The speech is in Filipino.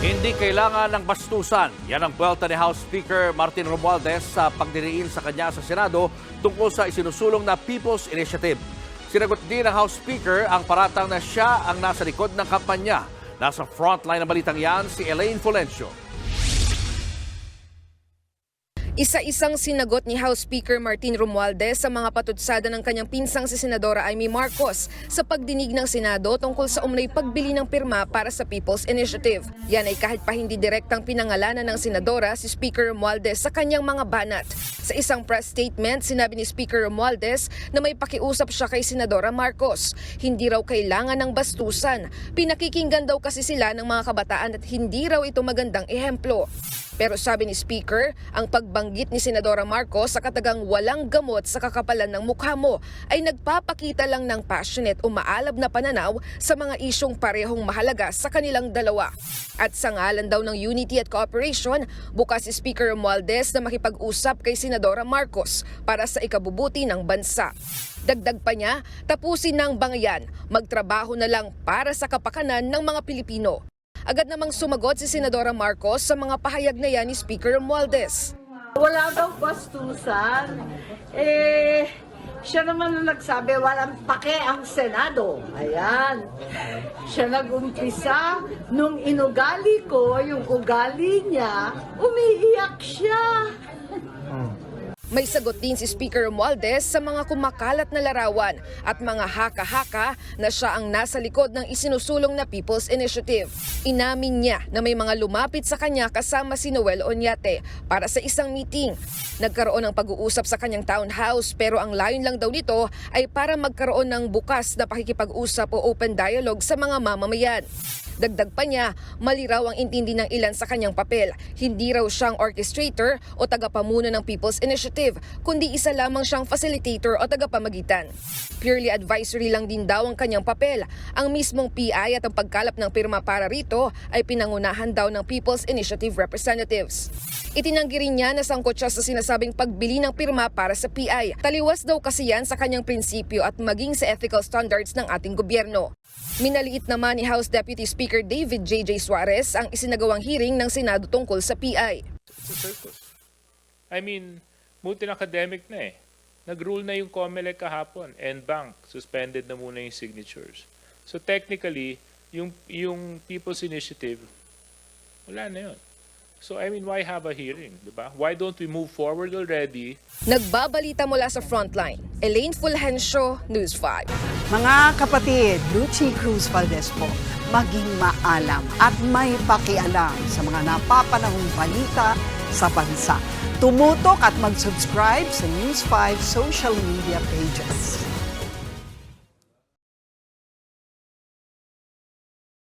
Hindi kailangan ng bastusan. Yan ang buwelta ni House Speaker Martin Romualdez sa pagdiriin sa kanya sa Senado tungkol sa isinusulong na People's Initiative. Sinagot din ng House Speaker ang paratang na siya ang nasa likod ng kampanya. Nasa frontline ng balitang yan si Elaine Fulencio. Isa-isang sinagot ni House Speaker Martin Romualdez sa mga patutsada ng kanyang pinsang si Senadora Amy Marcos sa pagdinig ng Senado tungkol sa umnoy pagbili ng pirma para sa People's Initiative. Yan ay kahit pa hindi direktang pinangalanan ng Senadora si Speaker Romualdez sa kanyang mga banat. Sa isang press statement, sinabi ni Speaker Romualdez na may pakiusap siya kay Senadora Marcos. Hindi raw kailangan ng bastusan. Pinakikinggan daw kasi sila ng mga kabataan at hindi raw ito magandang ehemplo. Pero sabi ni Speaker, ang pagbanggit ni Senadora Marcos sa katagang walang gamot sa kakapalan ng mukha mo ay nagpapakita lang ng passionate o maalab na pananaw sa mga isyong parehong mahalaga sa kanilang dalawa. At sa ngalan daw ng unity at cooperation, bukas si Speaker Romualdez na makipag-usap kay Senadora Marcos para sa ikabubuti ng bansa. Dagdag pa niya, tapusin ng bangayan, magtrabaho na lang para sa kapakanan ng mga Pilipino. Agad namang sumagot si Senadora Marcos sa mga pahayag na yan ni Speaker Romualdez. Wala daw bastusan. Eh, siya naman ang nagsabi, walang pake ang Senado. Ayan. Siya nagumpisa, nung inugali ko, yung ugali niya, umiiyak siya. May sagot din si Speaker Romualdez sa mga kumakalat na larawan at mga haka-haka na siya ang nasa likod ng isinusulong na People's Initiative. Inamin niya na may mga lumapit sa kanya kasama si Noel Onyate para sa isang meeting. Nagkaroon ng pag-uusap sa kanyang townhouse pero ang layon lang daw nito ay para magkaroon ng bukas na pakikipag-usap o open dialogue sa mga mamamayan. Dagdag pa niya, mali raw ang intindi ng ilan sa kanyang papel. Hindi raw siyang orchestrator o tagapamuno ng People's Initiative, kundi isa lamang siyang facilitator o tagapamagitan. Purely advisory lang din daw ang kanyang papel. Ang mismong PI at ang pagkalap ng pirma para rito ay pinangunahan daw ng People's Initiative representatives. Itinanggi rin niya na sangkot siya sa sinasabing pagbili ng pirma para sa PI. Taliwas daw kasi yan sa kanyang prinsipyo at maging sa ethical standards ng ating gobyerno. Minaliit naman ni House Deputy Speaker David J.J. Suarez ang isinagawang hearing ng Senado tungkol sa PI. It's a circus. I mean, multi-academic na eh. Nag-rule na yung COMELEC kahapon and bank suspended na muna yung signatures. So technically, yung yung People's Initiative wala na yun. So I mean, why have a hearing, 'di ba? Why don't we move forward already Nagbabalita mula sa frontline. Elaine Fulgencio, News 5. Mga kapatid, Lucy Cruz Valdez po, maging maalam at may pakialam sa mga napapanahong balita sa bansa. Tumutok at mag-subscribe sa News 5 social media pages.